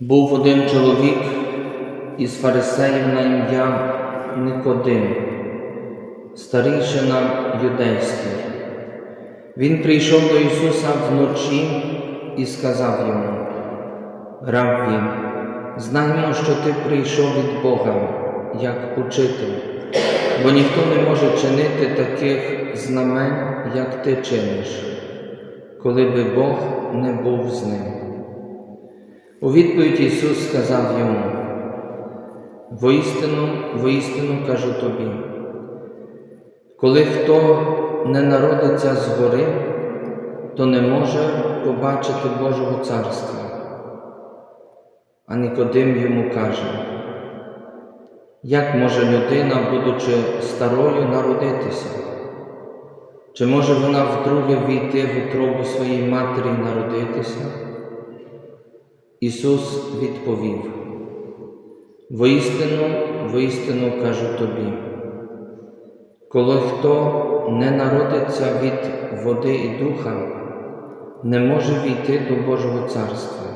Був один чоловік із фарисеїв на ім'я Никодим, старийшина юдейський. Він прийшов до Ісуса вночі і сказав йому, Равві, знаємо, що ти прийшов від Бога, як учитель, бо ніхто не може чинити таких знамень, як ти чиниш, коли би Бог не був з ним. У відповідь Ісус сказав йому, воістину, воістину кажу тобі, коли хто не народиться згори, то не може побачити Божого царства. А Никодим йому каже, як може людина, будучи старою, народитися? Чи може вона вдруге війти в утробу своєї матері і народитися? Ісус відповів, воістину, воістину кажу тобі, коли хто не народиться від води і духа, не може війти до Божого царства.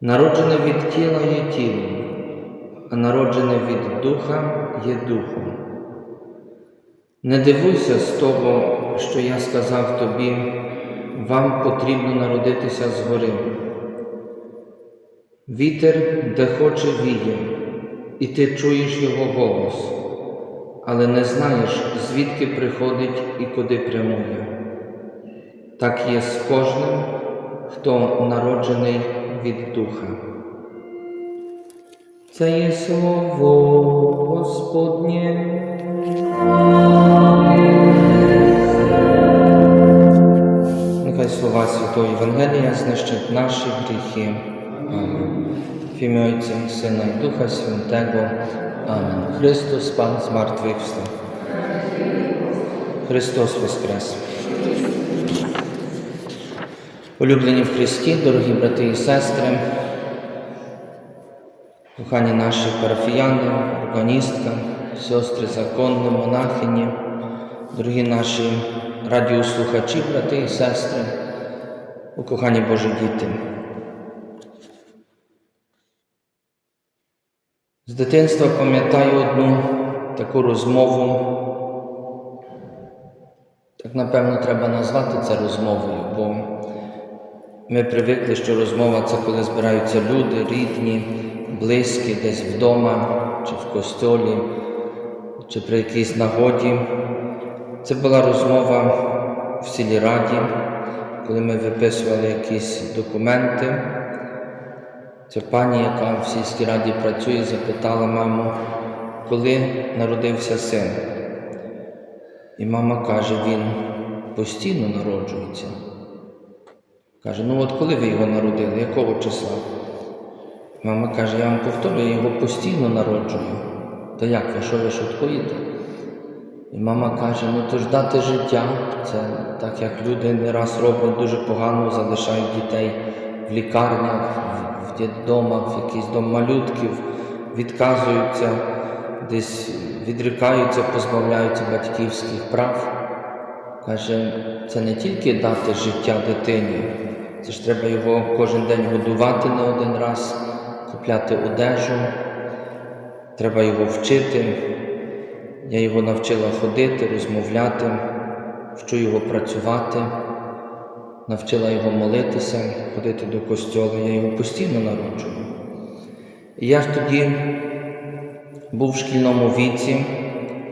Народжене від тіла є тілом, а народжене від духа є духом. Не дивуйся з того, що я сказав тобі, вам потрібно народитися згори. Вітер, де хоче віє, і ти чуєш його голос, але не знаєш, звідки приходить і куди прямує. Так є з кожним, хто народжений від Духа. Це є слово Господнє. Нехай слова Святого Євангелія знищать наші гріхи. Amen. W imię Ojca i Syna i Ducha Świętego. Amen. Chrystus Pan zmartwychwstał. Христос Воскрес. Улюблені в Христі, дорогі брати і сестри, кохані наші парафіяни, органістка, сестри законні, монахині, дорогі наші радіослухачі, брати і сестри, кохані Божі діти. З дитинства пам'ятаю одну таку розмову. Так, напевно, треба назвати це розмовою, бо ми привикли, що розмова це коли збираються люди, рідні, близькі, десь вдома, чи в костьолі, чи при якійсь нагоді. Це була розмова в сілі раді, коли ми виписували якісь документи. Ця пані, яка в сільській раді працює, запитала маму, коли народився син. І мама каже, він постійно народжується. Каже, ну от коли ви його народили, якого числа? Мама каже, я вам повторюю, я його постійно народжую. Та як ви, що ви шуткуєте? І мама каже, ну то ж дати життя, це так як люди не раз роблять дуже погано, залишають дітей в лікарнях, в дітдомах, в якийсь дом малютків, відказуються, десь відрікаються, позбавляються батьківських прав. Каже, це не тільки дати життя дитині, це ж треба його кожен день годувати не один раз, купляти одежу, треба його вчити. Я його навчила ходити, розмовляти, вчу його працювати, навчила його молитися, ходити до костьола, я його постійно народжую. І я ж тоді був в шкільному віці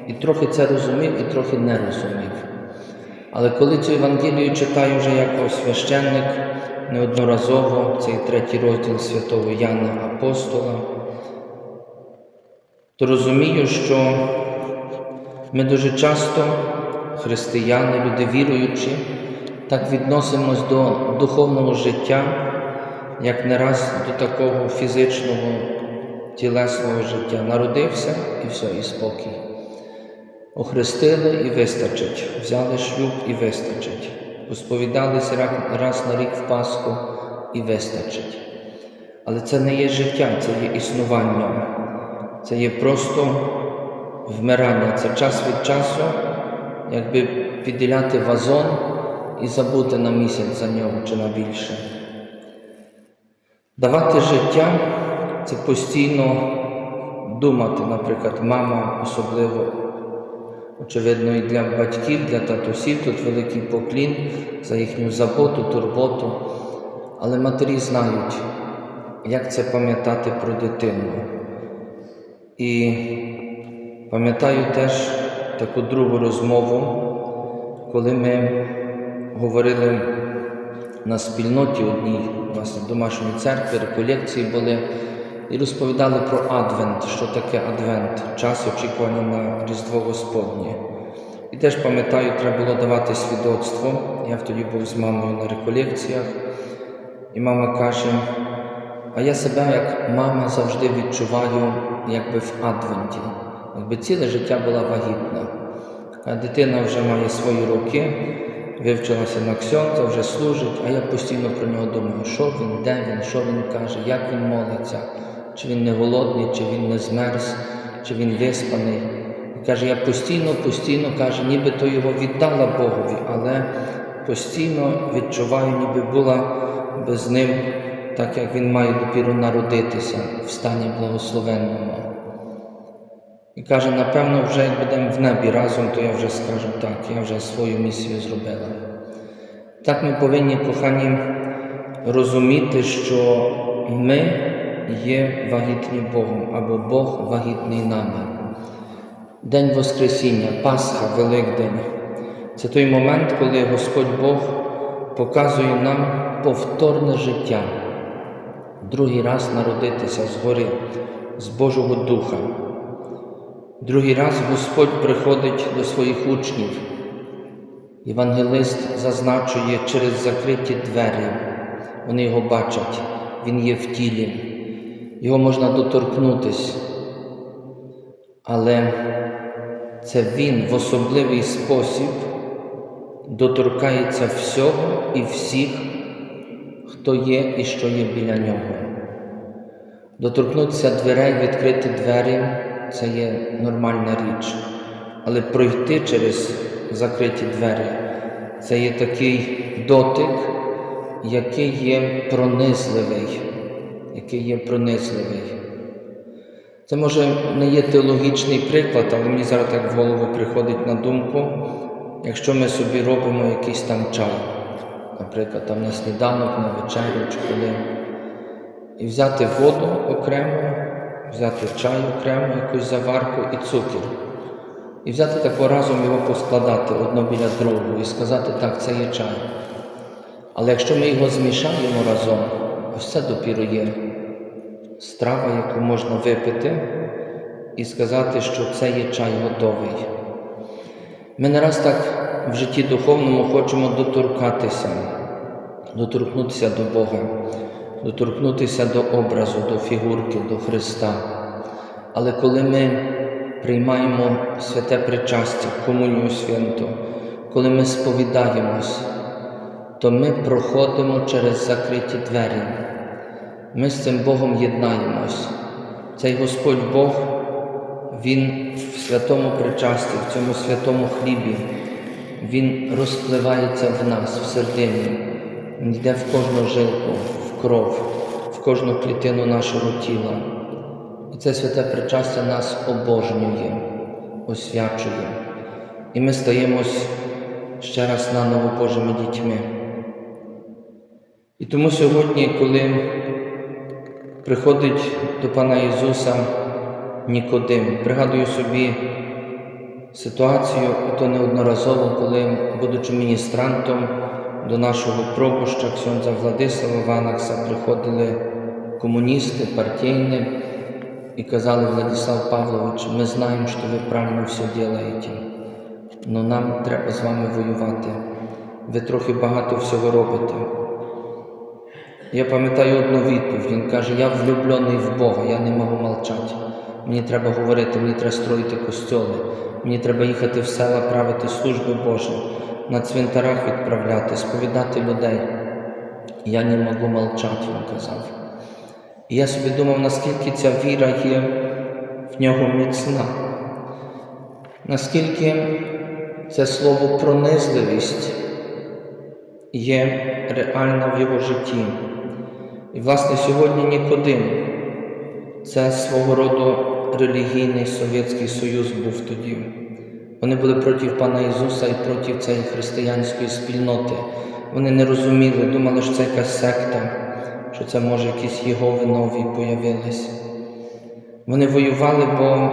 і трохи це розумів, і трохи не розумів. Але коли цю Евангелію читаю вже як священник неодноразово, цей третій розділ святого Яна Апостола, то розумію, що ми дуже часто, християни, люди віруючі, так відносимось до духовного життя, як не раз до такого фізичного, тілесного життя. Народився і все, і спокій. Охрестили і вистачить, взяли шлюб і вистачить. посповідалися раз на рік в Пасху і вистачить. Але це не є життя, це є існування, це є просто вмирання, це час від часу, якби підділяти вазон і забути на місяць за нього чи на більше. Давати життя це постійно думати, наприклад, мама особливо, очевидно, і для батьків, для татусів тут великий поклін за їхню заботу, турботу. Але матері знають, як це пам'ятати про дитину. І пам'ятаю теж таку другу розмову, коли ми говорили на спільноті одній, власне, в домашній церкві, реколекції були, і розповідали про Адвент, що таке Адвент, час очікування на Різдво Господнє. І теж пам'ятаю, треба було давати свідоцтво. Я тоді був з мамою на реколекціях, і мама каже, а я себе як мама завжди відчуваю якби в Адвенті, якби ціле життя була вагітна. А дитина вже має свої роки, вивчилася на ксьонза, вже служить, а я постійно про нього думаю, що він, де він, що він каже, як він молиться, чи він не голодний, чи він не змерз, чи він виспаний. І каже, я постійно, постійно каже, ніби то його віддала Богові, але постійно відчуваю, ніби була без ним, так як він має допіру народитися в стані благословенному. І каже, напевно, вже як будемо в небі разом, то я вже скажу так, я вже свою місію зробила. Так ми повинні, кохані, розуміти, що ми є вагітні Богом, або Бог вагітний нами. День Воскресіння, Пасха, Великдень це той момент, коли Господь Бог показує нам повторне життя, другий раз народитися згори, з Божого Духа. Другий раз Господь приходить до своїх учнів. Євангелист зазначує через закриті двері. Вони його бачать, він є в тілі, його можна доторкнутись. Але це він в особливий спосіб доторкається всього і всіх, хто є і що є біля нього. Доторкнутися дверей, відкрити двері це є нормальна річ. Але пройти через закриті двері це є такий дотик, який є пронизливий, який є пронизливий. Це може не є теологічний приклад, але мені зараз так в голову приходить на думку, якщо ми собі робимо якийсь там чай, наприклад, там на сніданок, на вечерю чи коли, і взяти воду окремо, взяти чай окремо, якусь заварку і цукор. І взяти тако разом його поскладати одно біля другого і сказати, так, це є чай. Але якщо ми його змішаємо разом, ось це допіру є страва, яку можна випити і сказати, що це є чай готовий. Ми не раз так в житті духовному хочемо доторкатися, доторкнутися до Бога, доторкнутися до образу, до фігурки, до Христа. Але коли ми приймаємо святе причастя, комунію святу, коли ми сповідаємось, то ми проходимо через закриті двері. Ми з цим Богом єднаємось. Цей Господь Бог, Він в святому причасті, в цьому святому хлібі, Він розпливається в нас, в сердині, Він йде в кожну жилку, кров, в кожну клітину нашого тіла. І це святе причастя нас обожнює, освячує. І ми стаємось ще раз наново Божими дітьми. І тому сьогодні, коли приходить до Пана Ісуса Нікодим, пригадую собі ситуацію, і то неодноразово, коли, будучи міністрантом до нашого пробуща Ксьонза Владислава Ванакса, приходили комуністи, партійні і казали, Владислав Павлович, ми знаємо, що ви правильно все робите, але нам треба з вами воювати. Ви трохи багато всього робите. Я пам'ятаю одну відповідь. Він каже, я влюблений в Бога, я не можу мовчати. Мені треба говорити, мені треба строїти костьоли, мені треба їхати в села, правити служби Божі. На цвинтарах відправляти, сповідати людей. Я не можу мовчати, він казав. І я собі думав, наскільки ця віра є в нього міцна, наскільки це слово пронизливість є реальна в його житті. І, власне, сьогодні Нікодим це свого роду релігійний Совєтський Союз був тоді. Вони були проти пана Ісуса і проти цієї християнської спільноти. Вони не розуміли, думали, що це якась секта, що це може якісь Єгови нові появились. Вони воювали, бо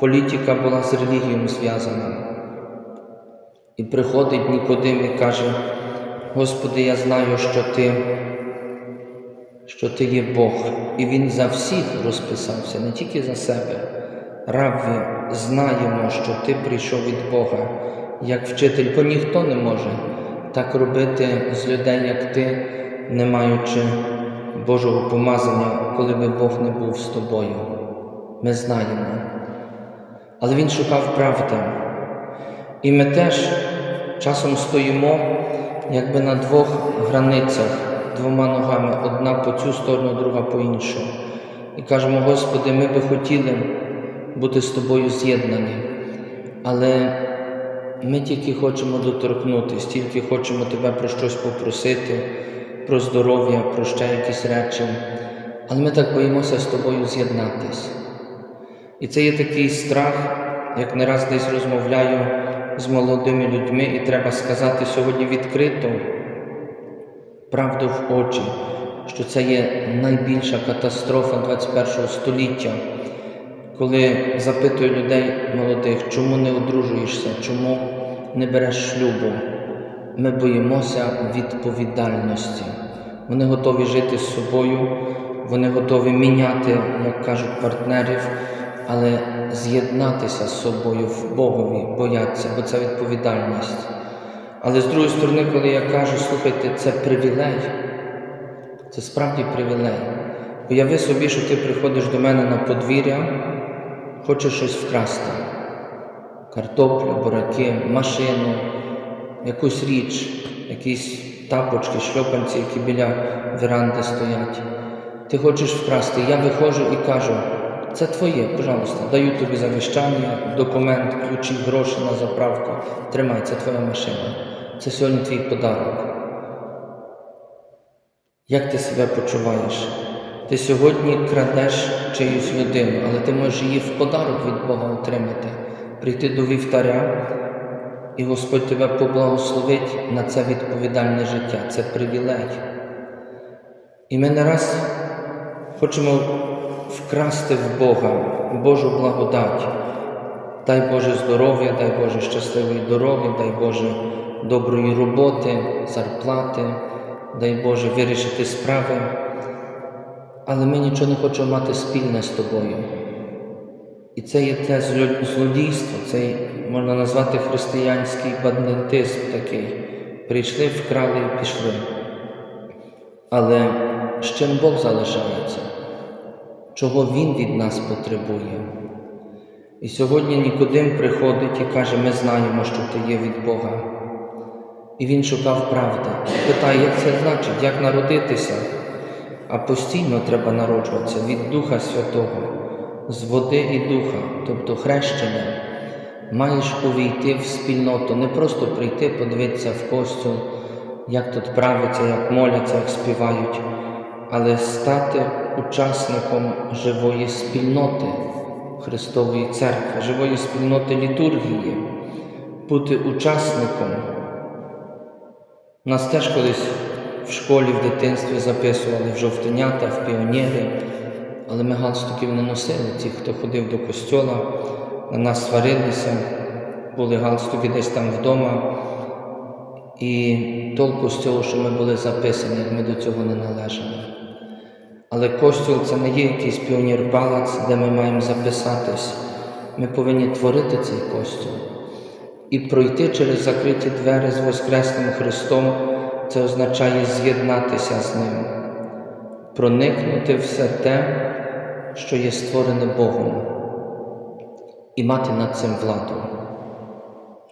політика була з релігією зв'язана. І приходить Нікодим і каже, Господи, я знаю, що Ти, що Ти є Бог. І Він за всіх розписався, не тільки за себе. Равві, знаємо, що Ти прийшов від Бога як вчитель, бо ніхто не може так робити з людей, як ти, не маючи Божого помазання, коли би Бог не був з тобою. Ми знаємо. Але Він шукав правди. І ми теж часом стоїмо якби на двох границях, двома ногами, одна по цю сторону, друга по іншу. І кажемо, Господи, ми би хотіли бути з тобою з'єднані, але ми тільки хочемо доторкнутися, тільки хочемо тебе про щось попросити, про здоров'я, про ще якісь речі. Але ми так боїмося з тобою з'єднатись. І це є такий страх, як не раз десь розмовляю з молодими людьми, і треба сказати сьогодні відкрито правду в очі, що це є найбільша катастрофа 21 століття, коли запитую людей молодих, чому не одружуєшся, чому не береш шлюбу. Ми боїмося відповідальності. Вони готові жити з собою, вони готові міняти, як кажуть, партнерів, але з'єднатися з собою в Богові, бояться, бо це відповідальність. Але з другої сторони, коли я кажу, слухайте, це привілей, це справді привілей. Уяви собі, що ти приходиш до мене на подвір'я, хочеш щось вкрасти, картоплю, бураки, машину, якусь річ, якісь тапочки, шльопанці, які біля веранди стоять. Ти хочеш вкрасти, я виходжу і кажу, це твоє, пожалуйста, даю тобі завіщання, документ, ключі, гроші на заправку. Тримай, це твоя машина. Це сьогодні твій подарок. Як ти себе почуваєш? Ти сьогодні крадеш чиюсь людину, але ти можеш її в подарок від Бога отримати, прийти до вівтаря, і Господь тебе поблагословить на це відповідальне життя, це привілей. І ми не раз хочемо вкрасти в Бога Божу благодать. Дай Боже здоров'я, дай Боже щасливої дороги, дай Боже доброї роботи, зарплати, дай Боже вирішити справи. Але ми нічого не хочемо мати спільне з тобою. І це є те злодійство, це можна назвати християнський бандитизм такий. Прийшли, вкрали і пішли. Але з чим Бог залишається? Чого Він від нас потребує? І сьогодні Нікодим приходить і каже, ми знаємо, що ти є від Бога. І він шукав правди. Питає, як це значить, як народитися? А постійно треба народжуватися від Духа Святого, з води і духа, тобто хрещення. Маєш увійти в спільноту, не просто прийти, подивитися в костюм, як тут правиться, як моляться, як співають, але стати учасником живої спільноти Христової Церкви, живої спільноти літургії, бути учасником. Нас теж колись в школі, в дитинстві записували в жовтенята, в піонери, але ми галстуків не носили. Ті, хто ходив до костьола, на нас сварилися, були галстуки десь там вдома. І толку з цього, що ми були записані, ми до цього не належали. Але костюл це не є якийсь піонір-палац, де ми маємо записатись. Ми повинні творити цей костюм. І пройти через закриті двері з Воскресним Христом це означає з'єднатися з Ним, проникнути все те, що є створене Богом, і мати над цим владу.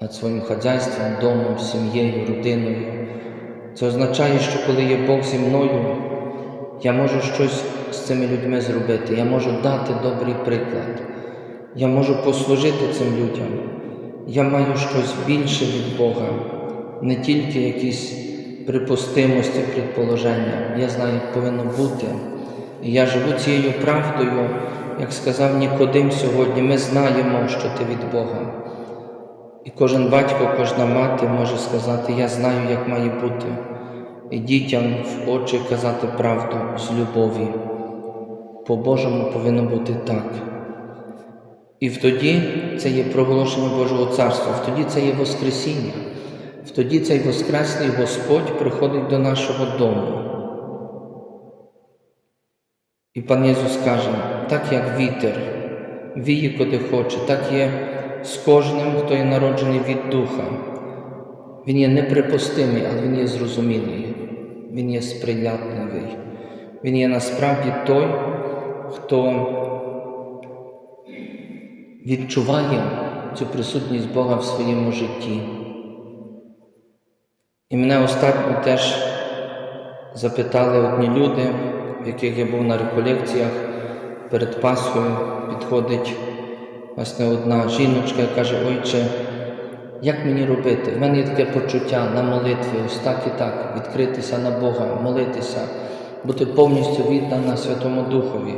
над своїм хазяйством, домом, сім'єю, родиною. Це означає, що коли є Бог зі мною, я можу щось з цими людьми зробити, я можу дати добрий приклад, я можу послужити цим людям. Я маю щось більше від Бога, не тільки якісь припустимості, предположення. Я знаю, як повинно бути. І я живу цією правдою, як сказав Нікодим сьогодні, ми знаємо, що ти від Бога. І кожен батько, кожна мати може сказати, я знаю, як має бути, і дітям в очі казати правду з любові. По-божому повинно бути так. І втоді це є проголошення Божого Царства, втоді це є Воскресіння, втоді цей Воскреслий Господь приходить до нашого дому. І пан Єсус каже, так як вітер віє куди хоче, так є з кожним, хто є народжений від Духа. Він є неприпустимий, але він є зрозумілий, він є сприятливий. Він є насправді той, хто відчуває цю присутність Бога в своєму житті. І мене остатньо теж запитали одні люди, в яких я був на реколекціях перед Пасхою, підходить власне одна жіночка і каже, ойче, як мені робити? В мене є таке почуття на молитві, ось так і так, відкритися на Бога, молитися, бути повністю віддана Святому Духові.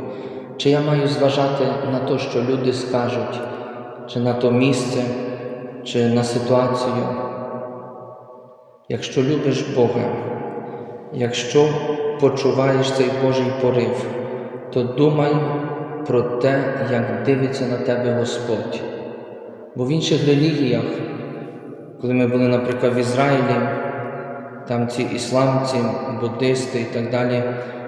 Чи я маю зважати на те, що люди скажуть, чи на то місце, чи на ситуацію? Якщо любиш Бога, якщо почуваєш цей Божий порив, то думай про те, як дивиться на тебе Господь. Бо в інших релігіях, коли ми були, наприклад, в Ізраїлі, там ці ісламці, буддисти і так далі,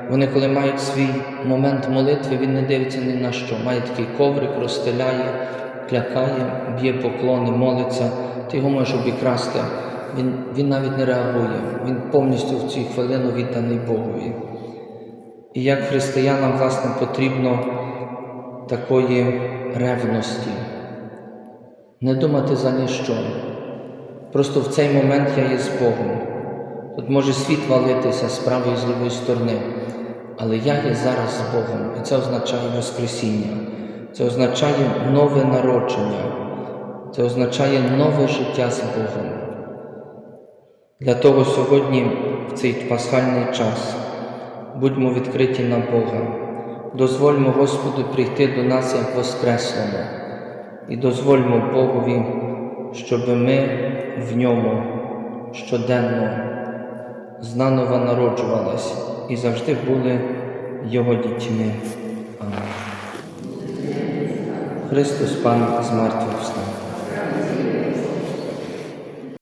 вони, коли мають свій момент молитви, він не дивиться ні на що. Має такий коврик, розстеляє, клякає, б'є поклони, молиться, ти його можеш обікрасти. Він, він навіть не реагує, він повністю в цю хвилину відданий Богові. І як християнам, власне, потрібно такої ревності, не думати за ніщо. Просто в цей момент я є з Богом. Тут може світ валитися з правої і з лівої сторони, але я є зараз з Богом, і це означає Воскресіння, це означає нове народження, це означає нове життя з Богом. Для того сьогодні, в цей пасхальний час, будьмо відкриті на Бога, дозвольмо Господу прийти до нас як Воскреслому, і дозвольмо Богові, щоб ми в ньому щоденно знаново народжувалися і завжди були Його дітьми. Амінь. Христос Пан з мертвих встав.